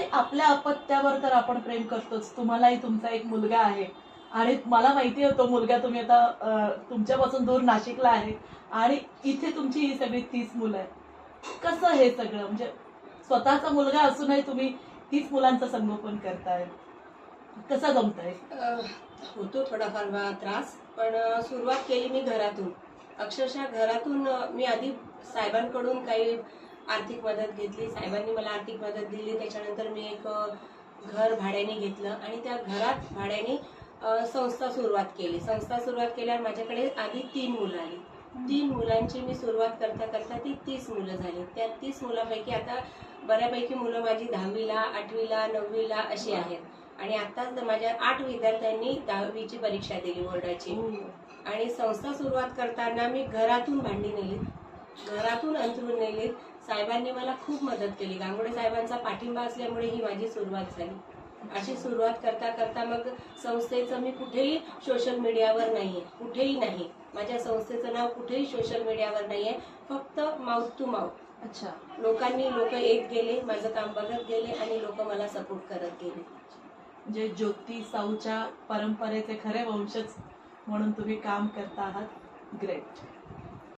ताई आपल्या अपत्यावर तर आपण प्रेम करतोच. तुम्हालाही तुमचा एक मुलगा आहे. आणि मला माहिती आहे तो मुलगा तुम्ही आता तुमच्यापासून दूर नाशिकला आहे. आणि इथे तुमची ही सगळी तीस मुलं आहे कसं हे सगळं? म्हणजे स्वतःचा मुलगा असूनही तुम्ही तीस मुलांचं संगोपन करताय. कसं जमतंय? होतो थोडाफार त्रास पण सुरुवात केली मी घरातून. अक्षरशः घरातून मी आधी साहेबांकडून काही आर्थिक मदत घेतली. साहेबांनी मला आर्थिक मदत दिली. त्याच्यानंतर मी एक घर भाड्याने घेतलं आणि त्या घरात भाड्याने संस्था सुरुवात केली. संस्था सुरुवात केल्यावर माझ्याकडे आधी तीन मुलं आली. तीन मुलांची मी सुरुवात करता करता ती तीस मुलं झाली. त्या तीस मुलांपैकी आता बऱ्यापैकी मुलं माझी दहावीला आठवीला नववीला अशी आहेत. आणि आताच माझ्या आठ विद्यार्थ्यांनी दहावीची परीक्षा दिली बोर्डाची. आणि संस्था सुरुवात करताना मी घरातून भांडी नेली घरातून अंथरून नेली साहेबांनी मला खूप मदत केली. गांगुडे साहेबांचा पाठिंबा असल्यामुळे ही माझी सुरुवात झाली. अशी सुरुवात करता करता मग संस्थेचं मी कुठेही सोशल मीडियावर नाहीये. कुठेही नाही. माझ्या संस्थेचं नाव कुठेही सोशल मीडियावर नाहीये. फक्त माउथ टू माउथ अच्छा. लोकांनी लोक येत गेले माझं काम बघत गेले आणि लोक मला सपोर्ट करत गेले. म्हणजे ज्योती साऊच्या परंपरेचे खरे वंशज म्हणून तुम्ही काम करता आहात ग्रेट